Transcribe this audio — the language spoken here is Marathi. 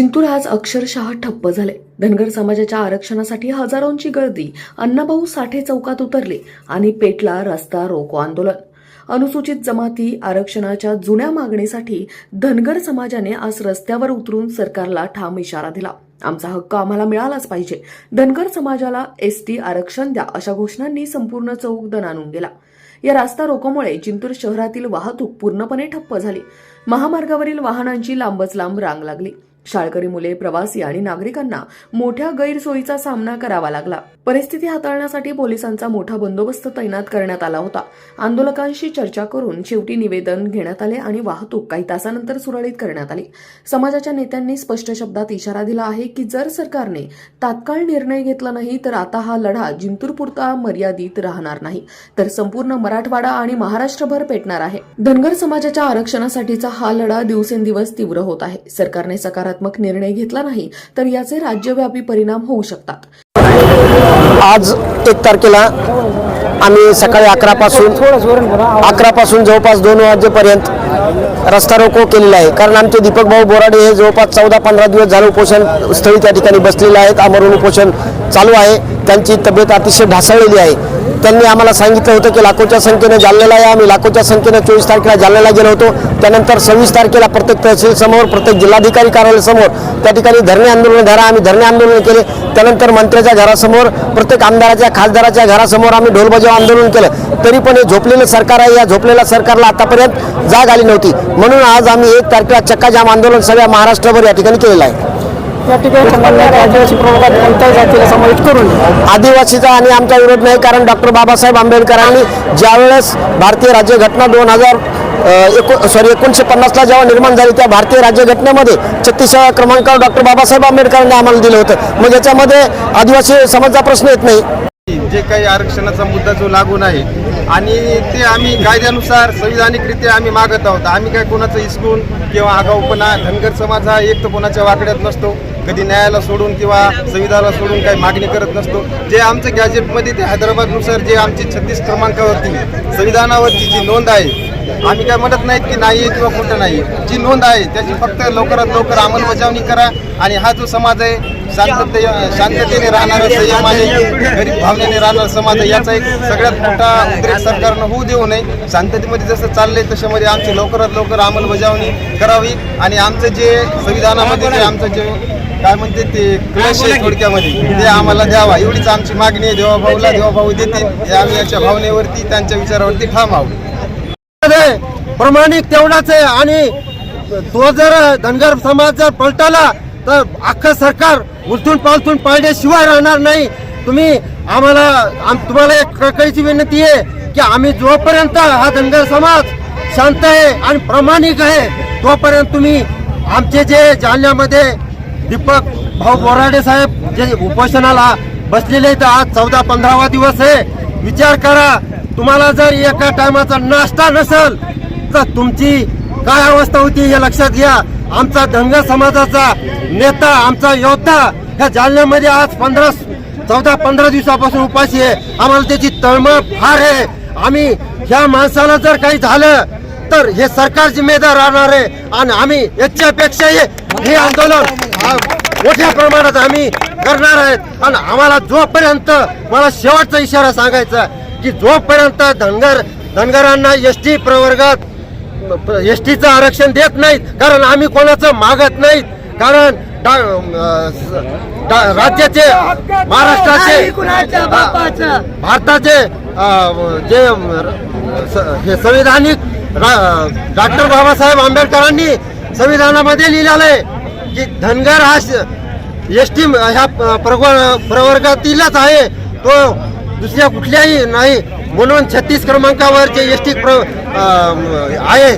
जिंतूर आज अक्षरशः ठप्प झाले. धनगर समाजाच्या आरक्षणासाठी हजारोंची गर्दी अण्णाभाऊ साठे चौकात उतरली आणि पेटला रस्ता रोको आंदोलन. अनुसूचित जमाती आरक्षणाच्या जुन्या मागणीसाठी धनगर समाजाने आज रस्त्यावर उतरून सरकारला ठाम इशारा दिला. आमचा हक्क आम्हाला मिळालाच पाहिजे. धनगर समाजाला एसटी आरक्षण द्या अशा घोषणांनी संपूर्ण चौक दणानून गेला. या रास्ता रोकोमुळे जिंतूर शहरातील वाहतूक पूर्णपणे ठप्प झाली. महामार्गावरील वाहनांची लांबच लांब रांग लागली. शाळकरी मुले प्रवासी आणि नागरिकांना मोठ्या गैरसोयीचा सामना करावा लागला. परिस्थिती हाताळण्यासाठी पोलिसांचा मोठा बंदोबस्त तैनात करण्यात आला होता. आंदोलकांशी चर्चा करून शेवटी निवेदन घेण्यात आले आणि वाहतूक काही तासानंतर सुरळीत करण्यात आली. समाजाच्या नेत्यांनी स्पष्ट शब्दात इशारा दिला आहे की जर सरकारने तात्काळ निर्णय घेतला नाही तर आता हा लढा जिंतूरपुरता मर्यादित राहणार नाही. तर संपूर्ण मराठवाडा आणि महाराष्ट्रभर पेटणार आहे. धनगर समाजाच्या आरक्षणासाठीचा हा लढा दिवसेंदिवस तीव्र होत आहे. सरकारने सकारात्मक निर्णय घेतला नाही तर याचे राज्यव्यापी परिणाम होऊ शकतात. आज एक तारखेला आम्ही सकाळी अकरापासून अकरापासून जवळपास दोन वाजेपर्यंत रस्ता रोको केलेला आहे. कारण आमचे दीपक भाऊ बोराडे हे जवळपास चौदा पंधरा दिवस झाले उपोषण स्थळी त्या ठिकाणी बसलेले आहेत. आमरण उपोषण चालू आहे. त्यांची तब्येत अतिशय ढासळलेली आहे. त्यांनी आम्हाला सांगितलं होतं की लाखोच्या संख्येने जालन्याला आहे आम्ही लाखोच्या संख्येने चोवीस तारखेला जालन्याला गेलो होतो. त्यानंतर सव्वीस तारखेला प्रत्येक तहसील समोर प्रत्येक जिल्हाधिकारी कार्यालयासमोर त्या ठिकाणी धरणे आंदोलन धरा. आम्ही धरणे आंदोलन केले. त्यानंतर मंत्र्याच्या घरासमोर प्रत्येक आमदाराच्या खासदाराच्या घरासमोर आम्ही ढोलबजाव आंदोलन केलं. तरी पण हे झोपलेलं सरकार आहे. या झोपलेल्या सरकारला आतापर्यंत जाग आली नव्हती. म्हणून आज आम्ही एक तारखेला चक्काजाम आंदोलन सगळ्या महाराष्ट्रभर या ठिकाणी केलेलं आहे. या ठिकाणी संबंधित आदिवासी प्रवर्गात कोणत्याही जातीला समावेश करून आदिवासीचा आणि आमचा विरोध नाही कारण डॉक्टर बाबासाहेब आंबेडकरांनी ज्यावेळेस भारतीय राज्यघटना दोन हजार एको सॉरी एकोणीसशे पन्नासला जेव्हा निर्माण झाली त्या भारतीय राज्यघटनेमध्ये छत्तीसाव्या क्रमांकावर डॉक्टर बाबासाहेब आंबेडकरांनी आम्हाला दिलं होतं. मग याच्यामध्ये आदिवासी समाजाचा प्रश्न येत नाही. जे काही आरक्षणाचा मुद्दा जो लागून आहे आणि ते आम्ही कायद्यानुसार संविधानिकरित्या आम्ही मागत आहोत. आम्ही काय कोणाचं इसकून किंवा आगाऊपणा धनगर समाज हा एक तर कोणाच्या वाकड्यात नसतो. कधी न्यायाला सोडून किंवा संविधानाला सोडून काही मागणी करत नसतो जे आमचं गॅजेटमध्ये ते हैदराबादनुसार जे आमची छत्तीस क्रमांकावरती संविधानावरती जी नोंद आहे आम्ही काय म्हणत नाहीत की नाही आहे किंवा कुठं नाही आहे. जी नोंद आहे त्याची फक्त लवकरात लवकर अंमलबजावणी करा आणि हा जो समाज आहे शांतते शांततेने राहणारा संयमाने गरीब भावनेने राहणारा समाज आहे याचा एक सगळ्यात मोठा उद्रेक सरकारनं होऊ देऊ नये शांततेमध्ये जसं चाललंय तशामध्ये आमची लवकरात लवकर अंमलबजावणी करावी आणि आमचं जे संविधानामध्ये जे आमचं जे काय म्हणते ते क्लश आहे थोडक्यामध्ये. ते आम्हाला द्यावा. एवढीच आमची मागणी आहे. देवाभाऊला देवाभाऊ देतील. हे आम्ही याच्या भावनेवरती त्यांच्या विचारावरती ठाम आहोत. आहे प्रमाणिक तेवढाच आहे आणि तो जर धनगर समाज जर पलटाला तर अख्खं सरकार उलटून पालटून पाळण्याशिवाय राहणार नाही. तुम्ही आम्हाला आम- तुम्हाला एक कळकळीची विनंती आहे की आम्ही जोपर्यंत हा धनगर समाज शांत आहे आणि प्रामाणिक आहे तोपर्यंत तुम्ही आमचे जे जालन्यामध्ये दीपक भाऊ बोराडे साहेब जे उपोषणाला बसलेले तर आज चौदा पंधरावा दिवस आहे. विचार करा तुम्हाला जर एका टायमाचा नाश्ता नसेल तर तुमची काय अवस्था होती हे लक्षात घ्या. आमचा धनगर समाजाचा नेता आमचा योद्धा ह्या जालन्यामध्ये आज पंधरा चौदा पंधरा दिवसापासून उपाशी आहे. आम्हाला त्याची तळमळ फार आहे. आम्ही ह्या माणसाला जर काही झालं तर हे सरकार जिम्मेदार राहणार आहे. आणि आम्ही याच्यापेक्षाही हे आंदोलन मोठ्या प्रमाणात आम्ही करणार आहेत. आणि आम्हाला जोपर्यंत मला शेवटचा इशारा सांगायचा की जोपर्यंत धनगर धनगरांना एस टी प्रवर्गात एस टीचं आरक्षण देत नाहीत कारण आम्ही कोणाचं मागत नाहीत कारण राज्याचे महाराष्ट्राचे भारताचे जे हे संविधानिक डॉक्टर बाबासाहेब आंबेडकरांनी संविधानामध्ये लिहिलेलं आहे की धनगर हा एस टी ह्या प्रवर्ग- प्रवर्गातीलच आहे. तो दुसऱ्या कुठल्याही नाही. म्हणून छत्तीस क्रमांकावर जे एस टी आहे.